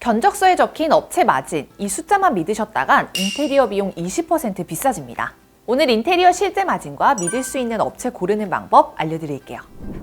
견적서에 적힌 업체 마진, 이 숫자만 믿으셨다간 인테리어 비용 20% 비싸집니다. 오늘 인테리어 실제 마진과 믿을 수 있는 업체 고르는 방법 알려드릴게요.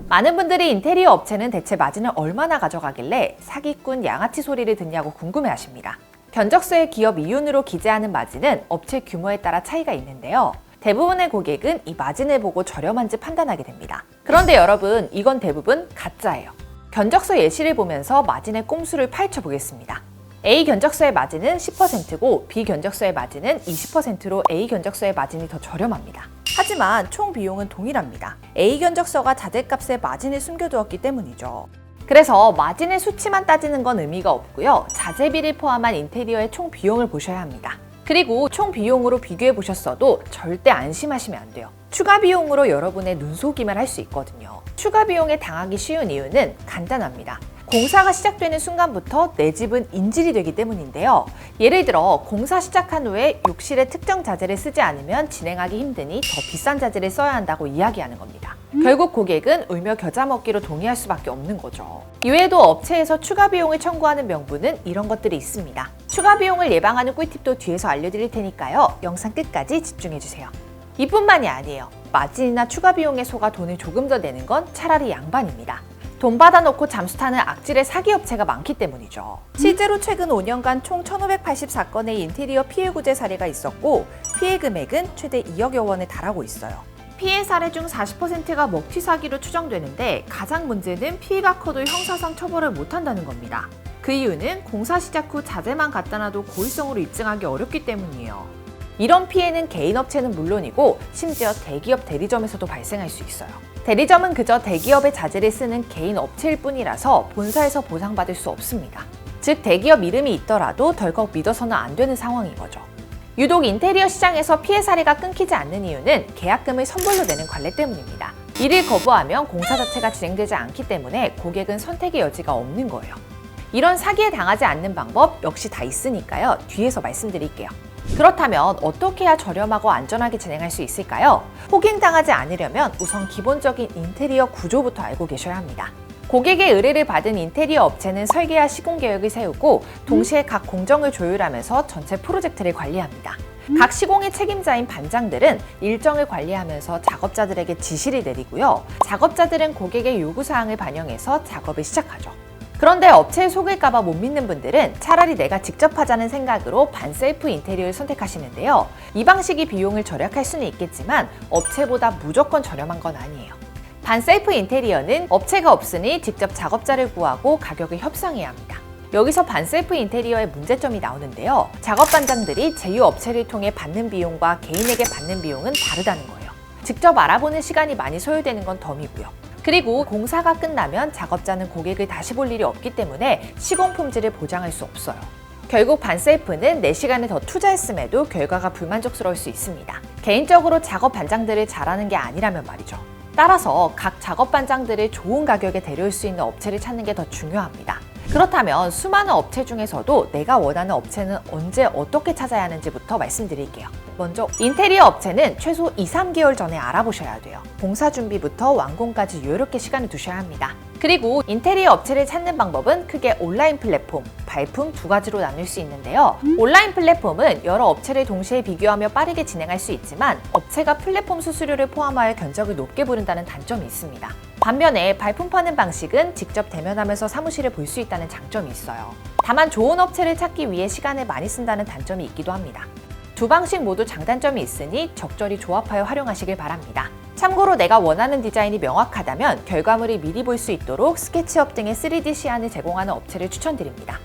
많은 분들이 인테리어 업체는 대체 마진을 얼마나 가져가길래 사기꾼 양아치 소리를 듣냐고 궁금해 하십니다. 견적서에 기업 이윤으로 기재하는 마진은 업체 규모에 따라 차이가 있는데요. 대부분의 고객은 이 마진을 보고 저렴한지 판단하게 됩니다. 그런데 여러분, 이건 대부분 가짜예요. 견적서 예시를 보면서 마진의 꼼수를 파헤쳐 보겠습니다. A 견적서의 마진은 10%고 B 견적서의 마진은 20%로 A 견적서의 마진이 더 저렴합니다. 하지만 총 비용은 동일합니다. A 견적서가 자재값에 마진을 숨겨두었기 때문이죠. 그래서 마진의 수치만 따지는 건 의미가 없고요. 자재비를 포함한 인테리어의 총 비용을 보셔야 합니다. 그리고 총 비용으로 비교해 보셨어도 절대 안심하시면 안 돼요. 추가 비용으로 여러분의 눈속임을 할 수 있거든요. 추가 비용에 당하기 쉬운 이유는 간단합니다. 공사가 시작되는 순간부터 내 집은 인질이 되기 때문인데요. 예를 들어 공사 시작한 후에 욕실에 특정 자재를 쓰지 않으면 진행하기 힘드니 더 비싼 자재를 써야 한다고 이야기하는 겁니다. 결국 고객은 울며 겨자 먹기로 동의할 수밖에 없는 거죠. 이외에도 업체에서 추가 비용을 청구하는 명분은 이런 것들이 있습니다. 추가 비용을 예방하는 꿀팁도 뒤에서 알려드릴 테니까요. 영상 끝까지 집중해주세요. 이뿐만이 아니에요. 마진이나 추가 비용에 속아 돈을 조금 더 내는 건 차라리 양반입니다. 돈 받아놓고 잠수 타는 악질의 사기 업체가 많기 때문이죠. 실제로 최근 5년간 총 1,584건의 인테리어 피해 구제 사례가 있었고 피해 금액은 최대 2억여 원에 달하고 있어요. 피해 사례 중 40%가 먹튀 사기로 추정되는데 가장 문제는 피해가 커도 형사상 처벌을 못한다는 겁니다. 그 이유는 공사 시작 후 자재만 갖다 놔도 고의성으로 입증하기 어렵기 때문이에요. 이런 피해는 개인 업체는 물론이고 심지어 대기업 대리점에서도 발생할 수 있어요. 대리점은 그저 대기업의 자재를 쓰는 개인 업체일 뿐이라서 본사에서 보상받을 수 없습니다. 즉 대기업 이름이 있더라도 덜컥 믿어서는 안 되는 상황인 거죠. 유독 인테리어 시장에서 피해 사례가 끊기지 않는 이유는 계약금을 선불로 내는 관례 때문입니다. 이를 거부하면 공사 자체가 진행되지 않기 때문에 고객은 선택의 여지가 없는 거예요. 이런 사기에 당하지 않는 방법 역시 다 있으니까요. 뒤에서 말씀드릴게요. 그렇다면 어떻게 해야 저렴하고 안전하게 진행할 수 있을까요? 호갱당하지 않으려면 우선 기본적인 인테리어 구조부터 알고 계셔야 합니다. 고객의 의뢰를 받은 인테리어 업체는 설계와 시공 계획을 세우고 동시에 각 공정을 조율하면서 전체 프로젝트를 관리합니다. 각 시공의 책임자인 반장들은 일정을 관리하면서 작업자들에게 지시를 내리고요. 작업자들은 고객의 요구사항을 반영해서 작업을 시작하죠. 그런데 업체에 속을까봐 못 믿는 분들은 차라리 내가 직접 하자는 생각으로 반셀프 인테리어를 선택하시는데요. 이 방식이 비용을 절약할 수는 있겠지만 업체보다 무조건 저렴한 건 아니에요. 반셀프 인테리어는 업체가 없으니 직접 작업자를 구하고 가격을 협상해야 합니다. 여기서 반셀프 인테리어의 문제점이 나오는데요. 작업 반장들이 제휴 업체를 통해 받는 비용과 개인에게 받는 비용은 다르다는 거예요. 직접 알아보는 시간이 많이 소요되는 건 덤이고요. 그리고 공사가 끝나면 작업자는 고객을 다시 볼 일이 없기 때문에 시공 품질을 보장할 수 없어요. 결국 반셀프는 4시간을 더 투자했음에도 결과가 불만족스러울 수 있습니다. 개인적으로 작업 반장들을 잘하는 게 아니라면 말이죠. 따라서 각 작업 반장들을 좋은 가격에 데려올 수 있는 업체를 찾는 게 더 중요합니다. 그렇다면 수많은 업체 중에서도 내가 원하는 업체는 언제 어떻게 찾아야 하는지부터 말씀드릴게요. 먼저 인테리어 업체는 최소 2, 3개월 전에 알아보셔야 돼요. 공사 준비부터 완공까지 여유롭게 시간을 두셔야 합니다. 그리고 인테리어 업체를 찾는 방법은 크게 온라인 플랫폼, 발품 두 가지로 나눌 수 있는데요. 온라인 플랫폼은 여러 업체를 동시에 비교하며 빠르게 진행할 수 있지만 업체가 플랫폼 수수료를 포함하여 견적을 높게 부른다는 단점이 있습니다. 반면에 발품 파는 방식은 직접 대면하면서 사무실을 볼 수 있다는 장점이 있어요. 다만 좋은 업체를 찾기 위해 시간을 많이 쓴다는 단점이 있기도 합니다. 두 방식 모두 장단점이 있으니 적절히 조합하여 활용하시길 바랍니다. 참고로 내가 원하는 디자인이 명확하다면 결과물을 미리 볼 수 있도록 스케치업 등의 3D 시안을 제공하는 업체를 추천드립니다.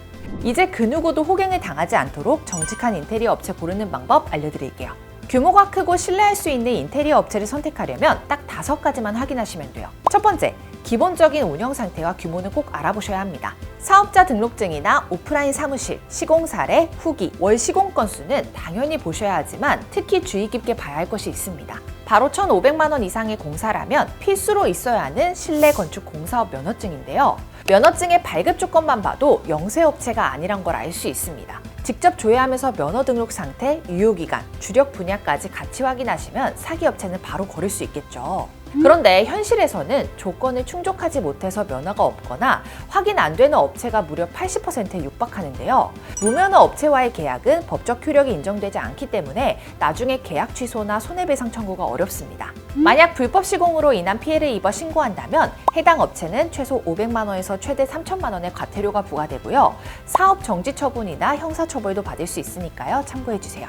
이제 그 누구도 호갱을 당하지 않도록 정직한 인테리어 업체 고르는 방법 알려드릴게요. 규모가 크고 신뢰할 수 있는 인테리어 업체를 선택하려면 딱 다섯 가지만 확인하시면 돼요. 첫 번째, 기본적인 운영 상태와 규모는 꼭 알아보셔야 합니다. 사업자 등록증이나 오프라인 사무실, 시공 사례, 후기, 월 시공 건수는 당연히 보셔야 하지만 특히 주의 깊게 봐야 할 것이 있습니다. 바로 1,500만 원 이상의 공사라면 필수로 있어야 하는 실내 건축 공사업 면허증인데요. 면허증의 발급 조건만 봐도 영세업체가 아니란 걸 알 수 있습니다. 직접 조회하면서 면허 등록 상태, 유효기간, 주력 분야까지 같이 확인하시면 사기 업체는 바로 거를 수 있겠죠. 그런데 현실에서는 조건을 충족하지 못해서 면허가 없거나 확인 안 되는 업체가 무려 80%에 육박하는데요. 무면허 업체와의 계약은 법적 효력이 인정되지 않기 때문에 나중에 계약 취소나 손해배상 청구가 어렵습니다. 만약 불법 시공으로 인한 피해를 입어 신고한다면 해당 업체는 최소 500만 원에서 최대 3천만 원의 과태료가 부과되고요. 사업 정지 처분이나 형사 처벌도 받을 수 있으니까요. 참고해 주세요.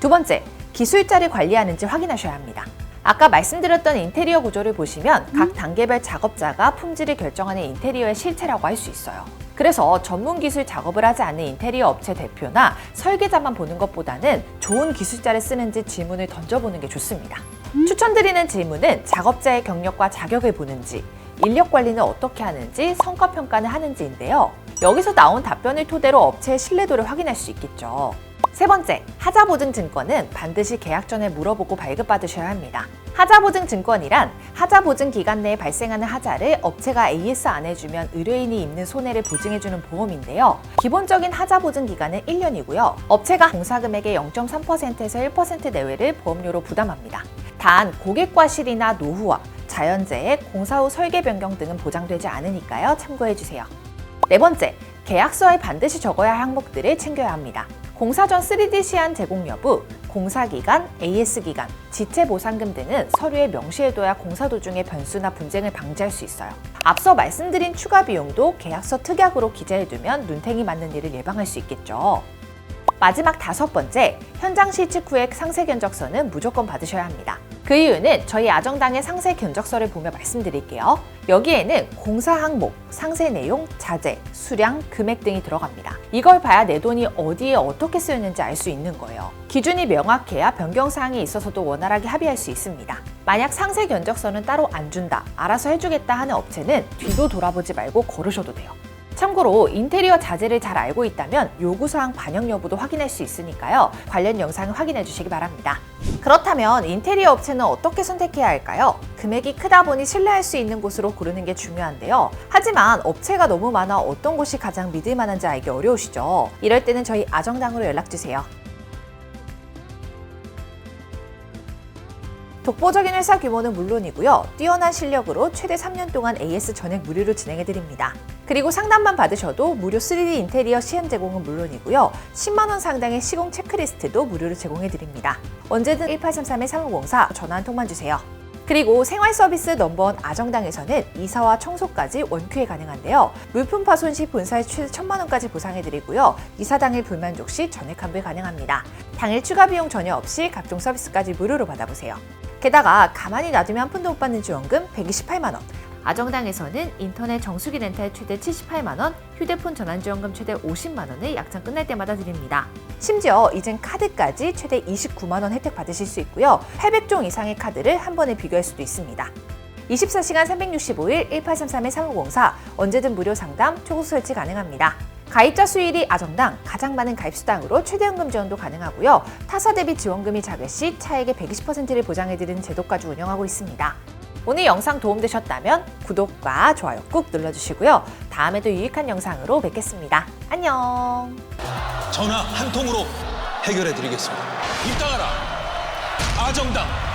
두 번째, 기술자를 관리하는지 확인하셔야 합니다. 아까 말씀드렸던 인테리어 구조를 보시면 각 단계별 작업자가 품질을 결정하는 인테리어의 실체라고 할 수 있어요. 그래서 전문 기술 작업을 하지 않는 인테리어 업체 대표나 설계자만 보는 것보다는 좋은 기술자를 쓰는지 질문을 던져보는 게 좋습니다. 추천드리는 질문은 작업자의 경력과 자격을 보는지, 인력 관리는 어떻게 하는지, 성과 평가는 하는지인데요. 여기서 나온 답변을 토대로 업체의 신뢰도를 확인할 수 있겠죠. 세 번째, 하자보증 증권은 반드시 계약 전에 물어보고 발급받으셔야 합니다. 하자보증 증권이란 하자보증 기간 내에 발생하는 하자를 업체가 AS 안 해주면 의뢰인이 입는 손해를 보증해주는 보험인데요. 기본적인 하자보증 기간은 1년이고요. 업체가 공사금액의 0.3%에서 1% 내외를 보험료로 부담합니다. 단 고객과 실이나 노후와 자연재해, 공사 후 설계 변경 등은 보장되지 않으니까요. 참고해 주세요. 네 번째, 계약서에 반드시 적어야 할 항목들을 챙겨야 합니다. 공사 전 3D 시안 제공 여부, 공사 기간, AS 기간, 지체 보상금 등은 서류에 명시해둬야 공사 도중의 변수나 분쟁을 방지할 수 있어요. 앞서 말씀드린 추가 비용도 계약서 특약으로 기재해두면 눈탱이 맞는 일을 예방할 수 있겠죠. 마지막 다섯 번째, 현장 실측 후의 상세 견적서는 무조건 받으셔야 합니다. 그 이유는 저희 아정당의 상세 견적서를 보며 말씀드릴게요. 여기에는 공사 항목, 상세 내용, 자재, 수량, 금액 등이 들어갑니다. 이걸 봐야 내 돈이 어디에 어떻게 쓰였는지 알 수 있는 거예요. 기준이 명확해야 변경 사항이 있어서도 원활하게 합의할 수 있습니다. 만약 상세 견적서는 따로 안 준다, 알아서 해주겠다 하는 업체는 뒤도 돌아보지 말고 걸으셔도 돼요. 참고로 인테리어 자재를 잘 알고 있다면 요구사항 반영 여부도 확인할 수 있으니까요. 관련 영상을 확인해 주시기 바랍니다. 그렇다면 인테리어 업체는 어떻게 선택해야 할까요? 금액이 크다 보니 신뢰할 수 있는 곳으로 고르는 게 중요한데요. 하지만 업체가 너무 많아 어떤 곳이 가장 믿을 만한지 알기 어려우시죠? 이럴 때는 저희 아정당으로 연락 주세요. 독보적인 회사 규모는 물론이고요. 뛰어난 실력으로 최대 3년 동안 AS 전액 무료로 진행해 드립니다. 그리고 상담만 받으셔도 무료 3D 인테리어 시험 제공은 물론이고요. 10만 원 상당의 시공 체크리스트도 무료로 제공해 드립니다. 언제든 1833-3504 전화 한 통만 주세요. 그리고 생활 서비스 넘버원 아정당에서는 이사와 청소까지 원큐에 가능한데요. 물품 파손 시 본사에 최대 1천만 원까지 보상해 드리고요. 이사 당일 불만족 시 전액 환불 가능합니다. 당일 추가 비용 전혀 없이 각종 서비스까지 무료로 받아보세요. 게다가 가만히 놔두면 한 푼도 못 받는 지원금 128만 원. 아정당에서는 인터넷 정수기 렌탈 최대 78만 원, 휴대폰 전환 지원금 최대 50만 원을 약정 끝날 때마다 드립니다. 심지어 이젠 카드까지 최대 29만 원 혜택 받으실 수 있고요. 800종 이상의 카드를 한 번에 비교할 수도 있습니다. 24시간 365일 1833-3504 언제든 무료 상담, 초고 설치 가능합니다. 가입자 수일이 아정당 가장 많은 가입 수당으로 최대연금 지원도 가능하고요. 타사 대비 지원금이 작을 시 차액의 120%를 보장해드리는 제도까지 운영하고 있습니다. 오늘 영상 도움되셨다면 구독과 좋아요 꾹 눌러주시고요. 다음에도 유익한 영상으로 뵙겠습니다. 안녕! 전화 한 통으로 해결해 드리겠습니다. 입당하라. 아정당